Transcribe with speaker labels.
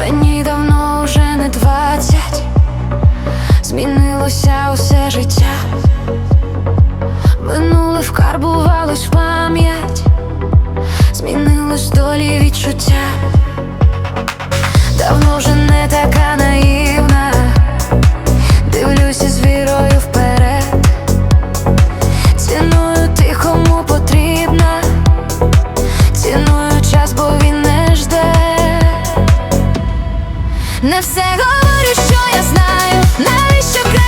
Speaker 1: Мені давно вже не двадцять, змінилося усе життя, минуле вкарбувалось в пам'ять, змінилось долі відчуття, давно вже не така не. не все говорю, що я знаю, навіщо.